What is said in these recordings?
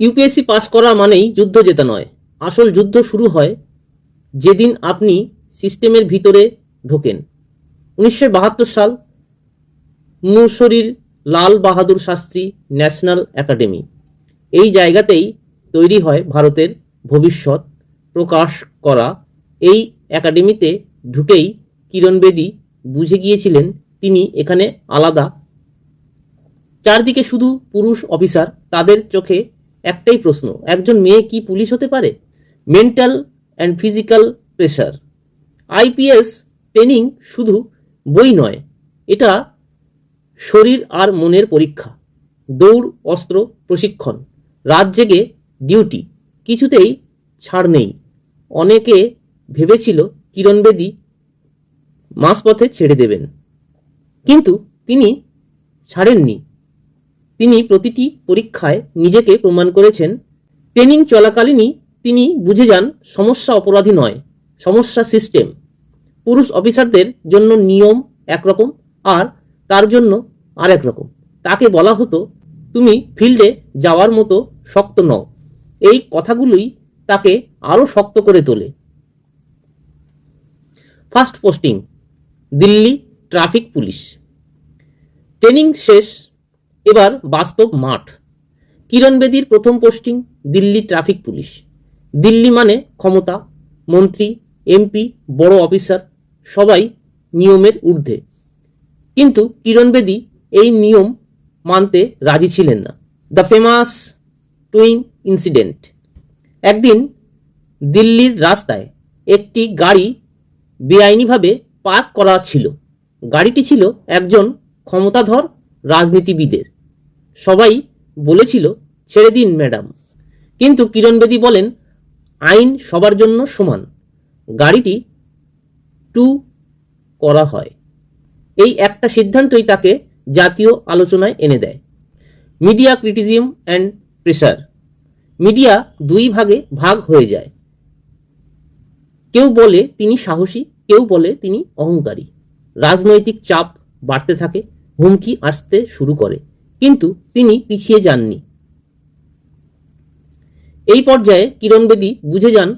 UPSC pass করা মানেই যুদ্ধ জেতা নয়। আসল যুদ্ধ শুরু হয় যেদিন আপনি সিস্টেমের ভিতরে ঢোকেন। উনিশশো বাহাত্তর সাল মুসরির লাল বাহাদুর শাস্ত্রী ন্যাশনাল একাডেমি। এই জায়গাতেই তৈরি হয় ভারতের ভবিষ্যৎ প্রকাশ করা। এই একাডেমিতে ঢুকেই কিরণ বেদী বুঝে গিয়েছিলেন তিনি এখানে আলাদা। চারদিকে শুধু পুরুষ অফিসার, তাদের চোখে একটাই প্রশ্ন, একজন মেয়ে কি পুলিশ হতে পারে? Mental and physical pressure IPS training শুধু বই নয়, এটা শরীর আর মনের পরীক্ষা, দৌড়, অস্ত্র, প্রশিক্ষণ, রাত জেগে ডিউটি কিছুতেই ছাড় নেই। অনেকে ভেবেছিল কিরণ বেদী মাঝপথে ছেড়ে দেবেন, কিন্তু তিনি ছাড়েননি। তিনি প্রতিটি পরীক্ষায় নিজেকে প্রমাণ করেছেন। ট্রেনিং চলাকালীনই তিনি বুঝে যান সমস্যা অপরাধী নয়, সমস্যা সিস্টেম। পুরুষ অফিসারদের জন্য নিয়ম একরকম আর তার জন্য আর এক রকম। তাকে বলা হতো, তুমি ফিল্ডে যাওয়ার মতো শক্ত নও। এই কথাগুলোই তাকে আরও শক্ত করে তোলে। First posting, Delhi traffic police. Training শেষ এবার বাস্তব মাঠ। কিরণ বেদীর প্রথম posting, Delhi traffic police. Delhi মানে ক্ষমতা, মন্ত্রী, এমপি, বড় অফিসার, সবাই নিয়মের ঊর্ধ্বে। কিন্তু কিরণ বেদী এই নিয়ম মানতে রাজি ছিলেন না। The famous towing incident. একদিন দিল্লির রাস্তায় একটি গাড়ি বেআইনিভাবে পার্ক করা ছিল। গাড়িটি ছিল একজন ক্ষমতাধর রাজনীতিবিদের। সবাই বলেছিল, ছেড়ে দিন, ম্যাডাম। কিন্তু কিরণ বেদী বলেন, আইন সবার জন্য সমান। গাড়িটি টু করা হয়। এই একটা সিদ্ধান্তই তাকে জাতীয় আলোচনায় এনে দেয়। Media criticism and pressure media দুই ভাগে ভাগ হয়ে যায়। কেউ বলে তিনি সাহসী, কেউ বলে তিনি অহংকারী। রাজনৈতিক চাপ বাড়তে থাকে, হুমকি আসতে শুরু করে। কিন্তু তিনি পিছিয়ে যাননি। এই পর্যায়ে কিরণ বেদী বুঝে যান,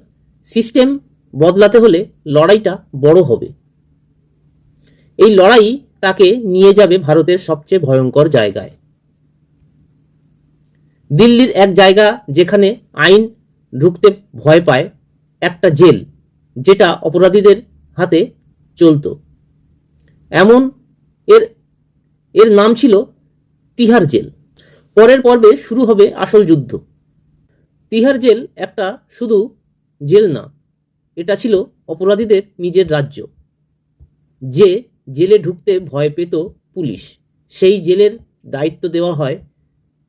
সিস্টেম বদলাতে হলে লড়াইটা বড় হবে। এই লড়াই তাকে নিয়ে যাবে ভারতের সবচেয়ে ভয়ঙ্কর জায়গায়। দিল্লির এক জায়গা যেখানে আইন ঢুকতে ভয় পায়, একটা জেল, যেটা অপরাধীদের হাতে চলতো। এমন এর এর নাম ছিল তিহার জেল। পরের পর্বে শুরু হবে আসল যুদ্ধ। তিহার জেল একটা শুধু জেল না, এটা ছিল অপরাধীদের নিজের রাজ্য। যে জেলে ঢুকতে ভয় পেত পুলিশ, সেই জেলের দায়িত্ব দেওয়া হয়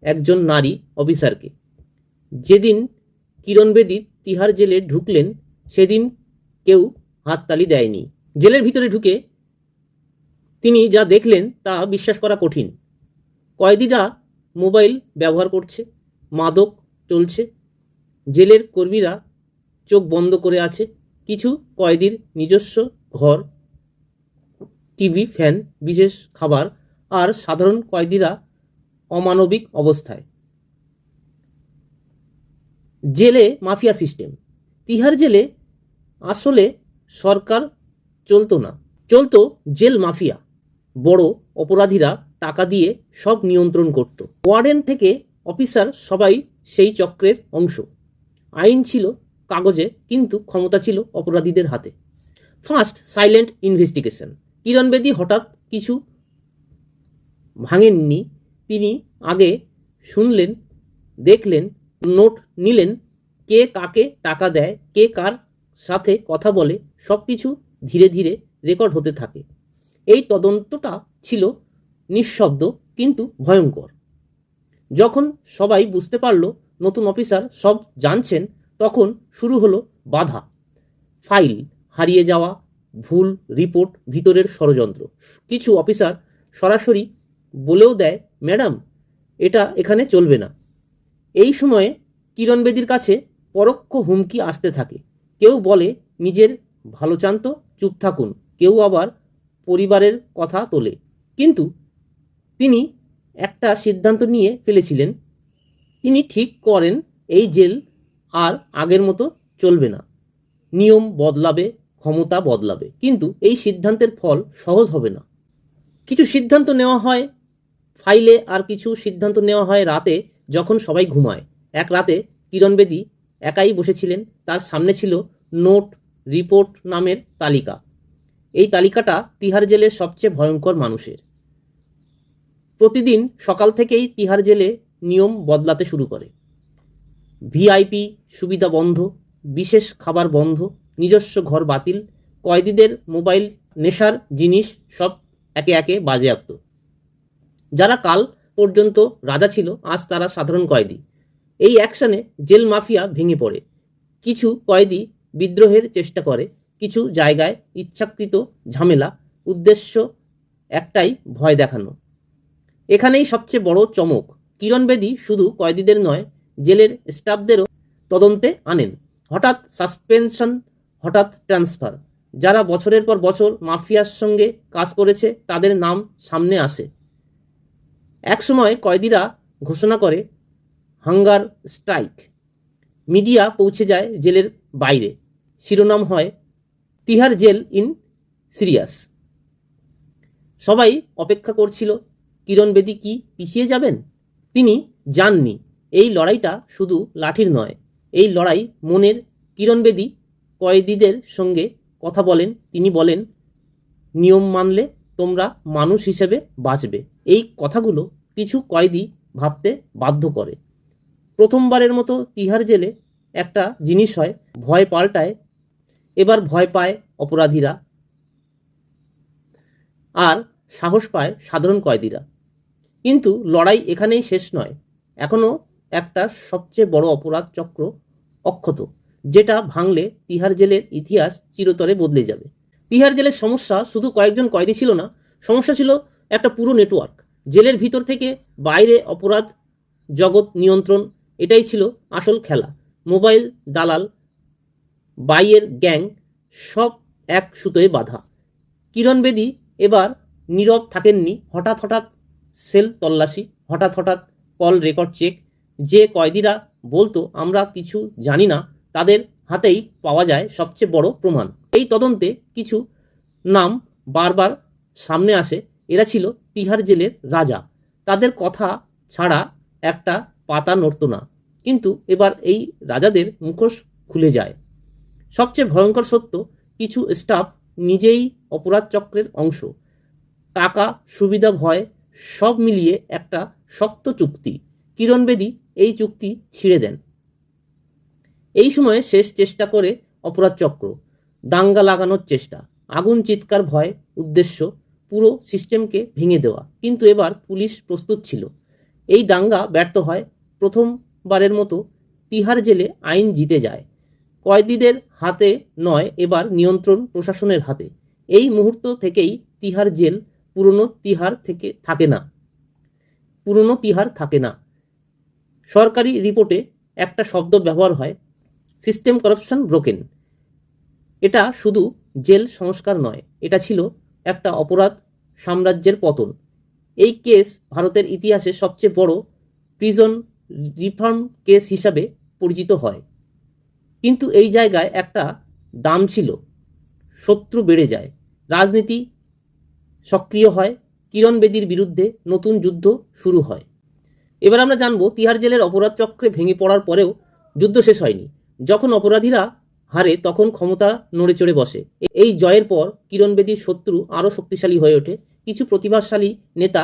একজন নারী অফিসারকে। যেদিন কিরণ বেদী তিহার জেলে ঢুকলেন, সেদিন কেউ হাততালি দেয়নি। জেলের ভিতরে ঢুকে তিনি যা দেখলেন তা বিশ্বাস করা কঠিন। কয়েদিরা মোবাইল ব্যবহার করছে, মাদক চলছে, জেলের কর্মীরা চোখ বন্ধ করে আছে, কিছু কয়েদির নিজস্ব ঘর, টিভি, ফ্যান, বিশেষ খাবার আর সাধারণ কয়েদিরা অমানবিক অবস্থায়। জেলে মাফিয়া সিস্টেম। তিহার জেলে আসলে সরকার চলতো না। চলতো জেল মাফিয়া। বড় অপরাধীরা টাকা দিয়ে সব নিয়ন্ত্রণ করত। ওয়ার্ডেন থেকে অফিসার সবাই সেই চক্রের অংশ। আইন ছিল কাগজে, কিন্তু ক্ষমতা ছিল অপরাধীদের হাতে। First silent investigation. কিরণ বেদী হঠাৎ কিছু ভাঙেননি। তিনি আগে শুনলেন, দেখলেন, নোট নিলেন, কে কাকে টাকা দেয়, কে কার সাথে কথা বলে সব কিছু ধীরে ধীরে রেকর্ড হতে থাকে। এই তদন্তটা ছিল নিঃশব্দ কিন্তু ভয়ঙ্কর। যখন সবাই বুঝতে পারল নতুন অফিসার সব জানছেন, তখন শুরু হলো বাধা। ফাইল, হারিয়ে যাওয়া, ভুল রিপোর্ট, ভিতরের ষড়যন্ত্র। কিছু অফিসার সরাসরি বলেও দেয়, ম্যাডাম, এটা এখানে চলবে না। এই সময়ে কিরণ বেদির কাছে পরোক্ষ হুমকি আসতে থাকে। কেউ বলে, নিজের ভালো চান তো, চুপ থাকুন। কেউ আবার পরিবারের কথা তোলে। কিন্তু তিনি একটা সিদ্ধান্ত নিয়ে ফেলেছিলেন, তিনি ঠিক করেন এই জেল আর আগের মতো চলবে না। নিয়ম বদলাবে, ক্ষমতা বদলাবে, কিন্তু এই সিদ্ধান্তের ফল সহজ হবে না। কিছু সিদ্ধান্ত নেওয়া হয়, ফাইলে আর কিছু সিদ্ধান্ত নেওয়া হয় রাতে যখন সবাই ঘুমায়। এক রাতে কিরণ বেদী একাই বসেছিলেন, তার সামনে ছিল নোট রিপোর্ট নামের তালিকা। এই তালিকাটা তিহার জেলের সবচেয়ে ভয়ঙ্কর মানুষের। প্রতিদিন সকাল থেকেই তিহার জেলে নিয়ম বদলাতে শুরু করে। ভিআইপি সুবিধা বন্ধ, বিশেষ খাবার বন্ধ, নিজস্ব ঘর বাতিল, কয়েদিদের মোবাইল, নেশার জিনিস সব একে একে বাজেয়াপ্ত। যারা কাল পর্যন্ত রাজা ছিল, আজ তারা সাধারণ কয়েদি। এই অ্যাকশনে জেল মাফিয়া ভেঙে পড়ে। কিছু কয়েদি বিদ্রোহের চেষ্টা করে, কিছু জায়গায় ইচ্ছাকৃত ঝামেলা, উদ্দেশ্য একটাই, ভয় দেখানো। এখানেই সবচেয়ে বড় চমক, কিরণ বেদী শুধু কয়েদিদের নয়, জেলের স্টাফদেরও তদন্তে আনেন। হঠাৎ সাসপেনশন, হঠাৎ ট্রান্সফার। যারা বছরের পর বছর মাফিয়ার সঙ্গে কাজ করেছে, তাদের নাম সামনে আসে। একসময় কয়েদিরা ঘোষণা করে, হাঙ্গার স্ট্রাইক। মিডিয়া পৌঁছে যায় জেলের বাইরে। শিরোনাম হয়, তিহার জেল ইন সিরিয়াস। সবাই অপেক্ষা করছিল কিরণ বেদী কি পিছিয়ে যাবেন? তিনি জাননি এই লড়াইটা শুধু লাঠির নয়, এই লড়াই মনের কিরণ বেদী কয়েদিদের সঙ্গে কথা বলেন। তিনি বলেন, নিয়ম মানলে তোমরা মানুষ হিসেবে বাঁচবে। এই কথাগুলো কিছু কয়েদি ভাবতে বাধ্য করে। প্রথমবারের মতো তিহার জেলে একটা জিনিস হয়, ভয় পাল্টায়, এবার ভয় পায় অপরাধীরা। আর সাহস পায় সাধারণ কয়েদিরা। কিন্তু লড়াই এখানেই শেষ নয়। এখনও একটা সবচেয়ে বড় অপরাধ চক্র অক্ষত, যেটা ভাঙলে তিহার জেলের ইতিহাস চিরতরে বদলে যাবে। তিহার জেলের সমস্যা শুধু কয়েকজন কয়েদি ছিল না, সমস্যা ছিল একটা পুরো নেটওয়ার্ক জেলের ভিতর থেকে বাইরে অপরাধ, জগৎ নিয়ন্ত্রণ, এটাই ছিল আসল খেলা। মোবাইল, দালাল, বাইয়ের গ্যাং, সব এক সুতোয় বাঁধা। কিরণ বেদী এবার নীরব থাকেননি, হঠাৎ হঠাৎ সেল তল্লাশি, হঠাৎ হঠাৎ কল রেকর্ড চেক, যে কয়েদিরা বলতো, আমরা কিছু জানি না, তাদের হাতেই পাওয়া যায় সবচেয়ে বড় প্রমাণ। এই তদন্তে কিছু নাম বারবার সামনে আসে। এরা ছিল তিহার জেলের রাজা। তাদের কথা ছাড়া একটা পাতা নড়ত না। কিন্তু এবার এই রাজাদের মুখোশ খুলে যায়। সবচেয়ে ভয়ঙ্কর সত্য, কিছু স্টাফ নিজেই অপরাধ চক্রের অংশ। টাকা, সুবিধা, ভয় সব মিলিয়ে একটা শক্ত চুক্তি। কিরণ বেদী এই চুক্তি ছিঁড়ে দেন। এই সময়ে শেষ চেষ্টা করে অপরাধ চক্র, দাঙ্গা লাগানোর চেষ্টা, আগুন, চিৎকার, ভয়, উদ্দেশ্য, পুরো সিস্টেমকে ভেঙে দেওয়া। কিন্তু এবার পুলিশ প্রস্তুত ছিল। এই দাঙ্গা ব্যর্থ হয় প্রথমবারের মতো তিহার জেলে আইন জিতে যায়। কয়েদিদের হাতে নয়, এবার নিয়ন্ত্রণ প্রশাসনের হাতে। এই মুহূর্ত থেকেই তিহার জেল পুরনো তিহার থেকে থাকে না। পুরনো তিহার থাকে না। সরকারি রিপোর্টে একটা শব্দ ব্যবহার হয় সিস্টেম করাপশন ব্রোকেন এটা শুধু জেল সংস্কার নয়, এটা ছিল একটা অপরাধ সাম্রাজ্যের পতন। এই কেস ভারতের ইতিহাসে সবচেয়ে বড় প্রিজন রিফর্ম কেস হিসাবে পরিচিত হয়। কিন্তু এই জায়গায় একটা দাম ছিল, শত্রু বেড়ে যায়। রাজনীতি সক্রিয় হয়, কিরণ বেদীর বিরুদ্ধে নতুন যুদ্ধ শুরু হয়। এবার আমরা জানব তিহার জেলের অপরাধ চক্রে ভেঙে পড়ার পরেও যুদ্ধ শেষ হয়নি। যখন অপরাধীরা হারে তখন ক্ষমতা নড়ে চড়ে বসে। এই জয়ের পর কিরণ বেদীর শত্রু আরও শক্তিশালী হয়ে ওঠে। কিছু প্রতিভাশালী নেতা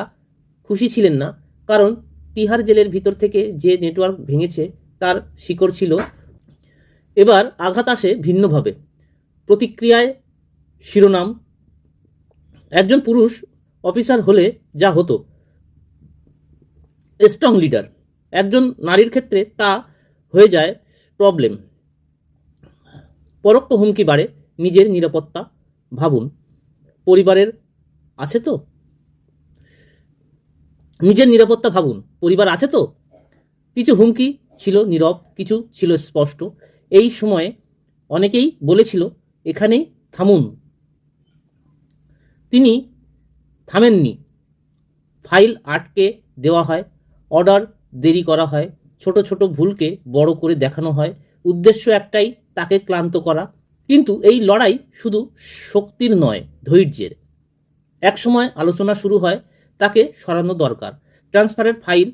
খুশি ছিলেন না, কারণ তিহার জেলের ভিতর থেকে যে নেটওয়ার্ক ভেঙেছে তার শিকড় ছিল এবার আঘাত আসে ভিন্নভাবে। প্রতিক্রিয়ায় শিরোনাম একজন পুরুষ অফিসার হলে যা হতো। স্ট্রং লিডার একজন নারীর ক্ষেত্রে তা হয়ে যায় প্রবলেম পরোক্ষ হুমকি বাড়ে নিজের নিরাপত্তা ভাবুন। পরিবারের আছে তো? নিজের নিরাপত্তা ভাবুন, পরিবার আছে তো? কিছু হুমকি ছিল নীরব, কিছু ছিল স্পষ্ট। এই সময়ে অনেকেই বলেছিল, এখানেই থামুন। তিনি থামেননি। ফাইল আটকে দেওয়া হয়, অর্ডার দেরি করা হয়, ছোট ছোট ভুলকে বড় করে দেখানো হয়, উদ্দেশ্য একটাই, তাকে ক্লান্ত করা। কিন্তু এই লড়াই শুধু শক্তির নয়, ধৈর্যের। একসময় আলোচনা শুরু হয়, তাকে সরানো দরকার। ট্রান্সফারের ফাইল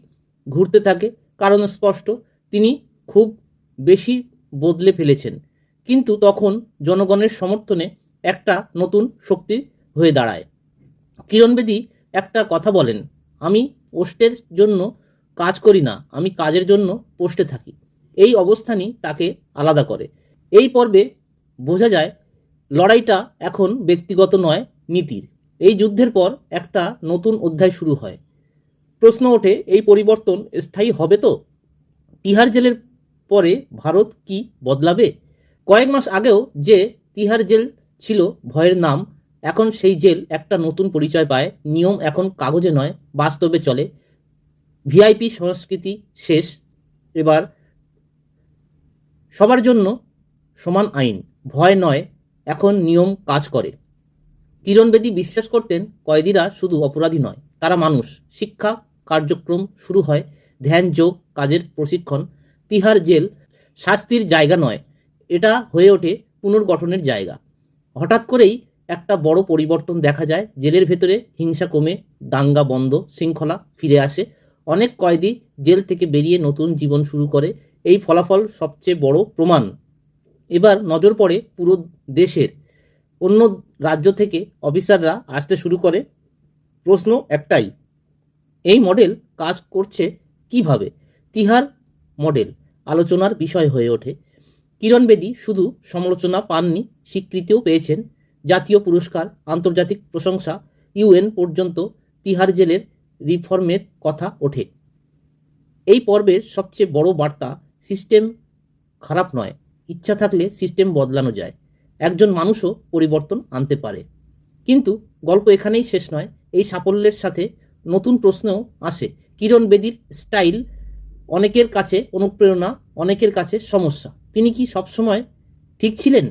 ঘুরতে থাকে, কারণ স্পষ্ট, তিনি খুব বেশি বদলে ফেলেছেন। কিন্তু তখন জনগণের সমর্থনে একটা নতুন শক্তি হয়ে দাঁড়ায়। কিরণ বেদী একটা কথা বলেন, আমি পোস্টের জন্য কাজ করি না, আমি কাজের জন্য পোস্টে থাকি। এই অবস্থানই তাকে আলাদা করে। এই পর্বে বোঝা যায়, লড়াইটা এখন ব্যক্তিগত নয়, নীতির। এই যুদ্ধের পর একটা নতুন অধ্যায় শুরু হয়। প্রশ্ন ওঠে, এই পরিবর্তন স্থায়ী হবে তো? তিহার জেলের পরে ভারত কি বদলাবে? কয়েক মাস আগেও যে তিহার জেল ছিল, ভয়ের নাম এখন সেই জেল একটা নতুন পরিচয় পায়। নিয়ম এখন কাগজে নয়, বাস্তবে চলে। ভিআইপি সংস্কৃতি শেষ। এবার সবার জন্য সমান আইন। ভয় নয়, এখন নিয়ম কাজ করে। কিরণ বেদী বিশ্বাস করতেন, কয়েদিরা শুধু অপরাধী নয়, তারা মানুষ। শিক্ষা কার্যক্রম শুরু হয়, ধ্যান, যোগ, কাজের প্রশিক্ষণ। তিহার জেল শাস্তির জায়গা নয়, এটা হয়ে ওঠে পুনর্গঠনের জায়গা। হঠাৎ করেই একটা বড় পরিবর্তন দেখা যায়। জেলের ভেতরে হিংসা কমে, দাঙ্গা বন্ধ, শৃঙ্খলা ফিরে আসে। অনেক কয়েদি জেল থেকে বেরিয়ে নতুন জীবন শুরু করে। এই ফলাফল সবচেয়ে বড় প্রমাণ। এবার নজর পড়ে পুরো দেশের। অন্য রাজ্য থেকে অফিসাররা আসতে শুরু করে। প্রশ্ন একটাই, এই মডেল কাজ করছে কীভাবে? তিহার মডেল আলোচনার বিষয় হয়ে ওঠে। কিরণ বেদী শুধু সমালোচনা পাননি, স্বীকৃতিও পেয়েছেন। জাতীয় পুরস্কার, আন্তর্জাতিক প্রশংসা, ইউএন পর্যন্ত তিহার জেলের রিফর্মের কথা ওঠে। এই পর্বের সবচেয়ে বড় বার্তা, সিস্টেম খারাপ নয়, ইচ্ছা থাকলে সিস্টেম বদলানো যায়, একজন মানুষও পরিবর্তন আনতে পারে। কিন্তু গল্প এখানেই শেষ নয়, এই সাফল্যের সাথে নতুন প্রশ্নও আসে, কিরণ বেদীর স্টাইল অনেকের কাছে অনুপ্রেরণা, অনেকের কাছে সমস্যা, তিনি কি সবসময় ঠিক ছিলেন?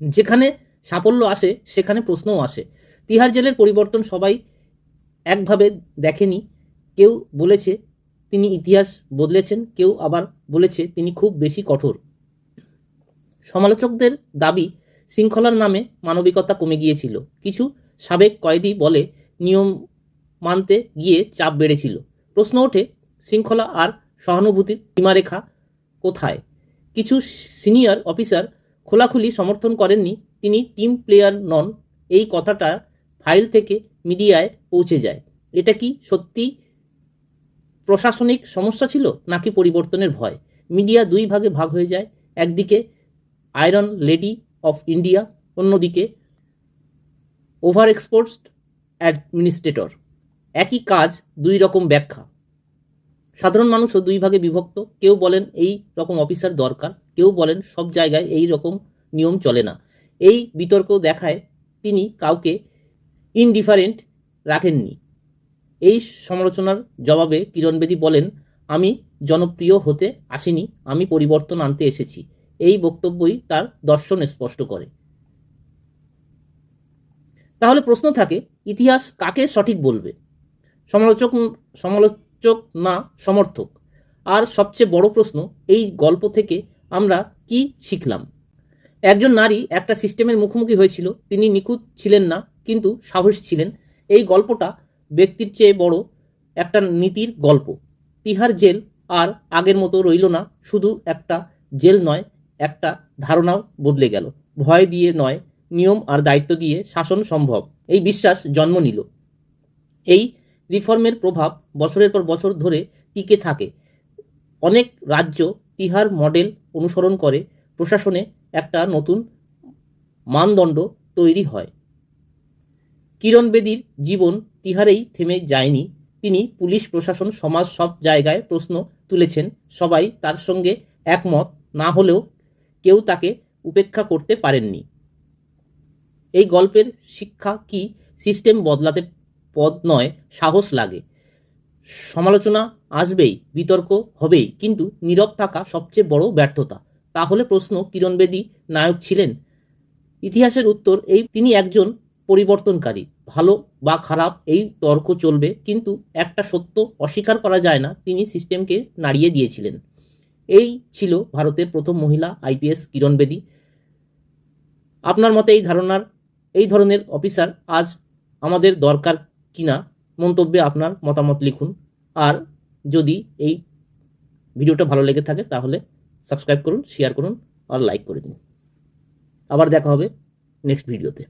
যেখানে সাফল্য আসে, সেখানে প্রশ্নও আসে। তিহার জেলের পরিবর্তন সবাই একভাবে দেখেনি। কেউ বলেছে তিনি ইতিহাস বদলেছেন, কেউ আবার বলেছে তিনি খুব বেশি কঠোর। সমালোচকদের দাবি শৃঙ্খলার নামে মানবিকতা কমে গিয়েছিল। কিছু সাবেক কয়েদি বলে নিয়ম মানতে গিয়ে চাপ বেড়েছিল। প্রশ্ন ওঠে, শৃঙ্খলা আর সহানুভূতির সীমারেখা কোথায়? কিছু সিনিয়র অফিসার খোলাখুলি সমর্থন করেননি তিনি টিম প্লেয়ার নন, এই কথাটা ফাইল থেকে মিডিয়ায় পৌঁছে যায়। এটা কি সত্যি প্রশাসনিক সমস্যা ছিল নাকি পরিবর্তনের ভয়? মিডিয়া দুই ভাগে ভাগ হয়ে যায়, একদিকে আয়রন লেডি অফ ইন্ডিয়া অন্যদিকে ওভার এক্সপোর্টস অ্যাডমিনিস্ট্রেটর একই কাজ, দুই রকম ব্যাখ্যা। সাধারণ মানুষও দুই ভাগে বিভক্ত, কেউ বলেন এই রকম অফিসার দরকার, কেউ বলেন সব জায়গায় এই রকম নিয়ম চলে না। এই বিতর্ক দেখায় তিনি কাউকে ইনডিফারেন্ট রাখেননি। এই সমালোচনার জবাবে কিরণ বেদী বলেন, আমি জনপ্রিয় হতে আসিনি, আমি পরিবর্তন আনতে এসেছি। এই বক্তব্যই তার দর্শন স্পষ্ট করে। তাহলে প্রশ্ন থাকে, ইতিহাস কাকে সঠিক বলবে? সমালোচক সমালোচক না সমর্থক? আর সবচেয়ে বড় প্রশ্ন, এই গল্প থেকে আমরা কি শিখলাম? একজন নারী একটা সিস্টেমের মুখোমুখি হয়েছিল, তিনি নিখুঁত ছিলেন না, কিন্তু সাহসী ছিলেন। এই গল্পটা ব্যক্তির চেয়ে বড় একটা নীতির গল্প। তিহার জেল আর আগের মতো রইল না, শুধু একটা জেল নয়, একটা ধারণাও বদলে গেল। ভয় দিয়ে নয়, নিয়ম আর দায়িত্ব দিয়ে শাসন সম্ভব। এই বিশ্বাস জন্ম নিল। এই রিফর্মের প্রভাব বছরের পর বছর ধরে টিকে থাকে। অনেক রাজ্য তিহার মডেল অনুসরণ করে, প্রশাসনে একটা নতুন মানদণ্ড তৈরি হয়। কিরণ বেদীর জীবন তিহারেই থেমে যায়নি। তিনি পুলিশ, প্রশাসন, সমাজ সব জায়গায় প্রশ্ন তুলেছেন। সবাই তার সঙ্গে একমত, না হলেও কেউ তাকে উপেক্ষা করতে পারেননি। এই গল্পের শিক্ষা কি সিস্টেম বদলাতে পদ নয়, সাহস লাগে। সমালোচনা আসবেই, বিতর্ক হবেই, কিন্তু নীরব থাকা সবচেয়ে বড় ব্যর্থতা। তাহলে প্রশ্ন কিরণ বেদী নায়ক ছিলেন? ইতিহাসের উত্তর, এই তিনি একজন পরিবর্তনকারী, ভালো বা খারাপ এই তর্ক চলবে, কিন্তু একটা সত্য অস্বীকার করা যায় না, তিনি সিস্টেমকে নাড়িয়ে দিয়েছিলেন। এই ছিল ভারতের প্রথম মহিলা আইপিএস কিরণ বেদী আপনার মতে এই ধারণার, এই ধরনের অফিসার আজ আমাদের দরকার কিনা? মন্তব্যে আপনার মতামত লিখুন। আর যদি এই ভিডিওটা ভালো লেগে থাকে, তাহলে সাবস্ক্রাইব করুন শেয়ার করুন আর লাইক করে দিন। আবার দেখা হবে নেক্সট ভিডিওতে